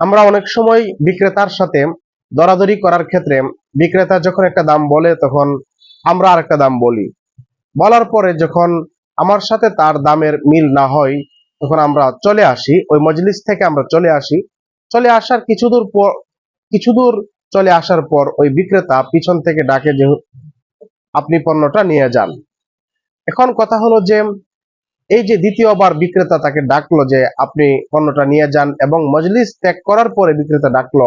আমরা অনেক সময় বিক্রেতার সাথে দরাদরি করার ক্ষেত্রে বিক্রেতা যখন একটা দাম বলে তখন আমরা আরেকটা দাম বলি। বলার পরে যখন আমার সাথে তার দামের মিল না হয়, তখন আমরা চলে আসি, ওই মজলিস থেকে আমরা চলে আসি। চলে আসার কিছু দূর পর কিছু দূর চলে আসার পর ওই বিক্রেতা পিছন থেকে ডাকে যে, আপনি পণ্যটা নিয়ে যান। এখন কথা হলো যে এই যে দ্বিতীয়বার বিক্রেতা তাকে ডাকলো যে আপনি পণ্যটা নিয়ে যান এবং মজলিস ত্যাগ করার পরে বিক্রেতা ডাকলো,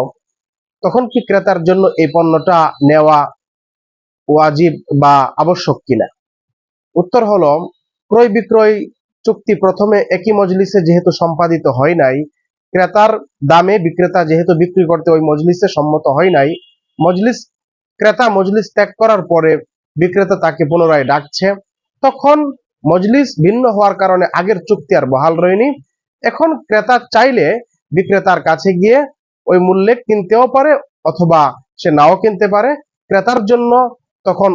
তখন কি ক্রেতার জন্য এই পণ্যটা নেওয়া ওয়াজিব বা আবশ্যক কিনা? উত্তর হলো, ক্রয় বিক্রয় চুক্তি প্রথমে একই মজলিসে যেহেতু সম্পাদিত হয় নাই, ক্রেতার দামে বিক্রেতা যেহেতু বিক্রি করতে ওই মজলিসে সম্মত হয় নাই, মজলিস, ক্রেতা মজলিস ত্যাগ করার পরে বিক্রেতা তাকে পুনরায় ডাকছে, তখন মজলিস ভিন্ন হওয়ার কারণে আগের চুক্তি আর বহাল রয়নি এখন ক্রেতা চাইলে বিক্রেতার কাছে গিয়ে ওই মূল্যে কিনতেও পারে অথবা সে নাও কিনতে পারে। ক্রেতার জন্য তখন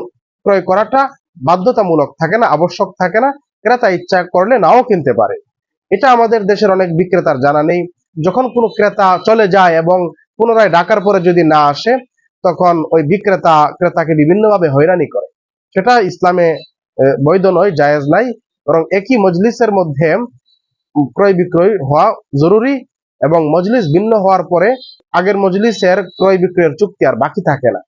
ক্রয় করাটা বাধ্যতামূলক থাকে না, আবশ্যক থাকে না। ক্রেতা ইচ্ছা করলে নাও কিনতে পারে। এটা আমাদের দেশের অনেক বিক্রেতার জানা নেই। যখন কোনো ক্রেতা চলে যায় এবং পুনরায় ডাকার পরে যদি না আসে, তখন ওই বিক্রেতা ক্রেতাকে বিভিন্নভাবে হয়রানি করে। সেটা ইসলামে বৈধ নয় জায়েজ নাই, বরং একই মজলিসের মধ্যে ক্রয় বিক্রয় হওয়া জরুরি এবং মজলিস ভিন্ন হওয়ার পরে আগের মজলিসের ক্রয় বিক্রয়ের চুক্তি আর বাকি থাকে না।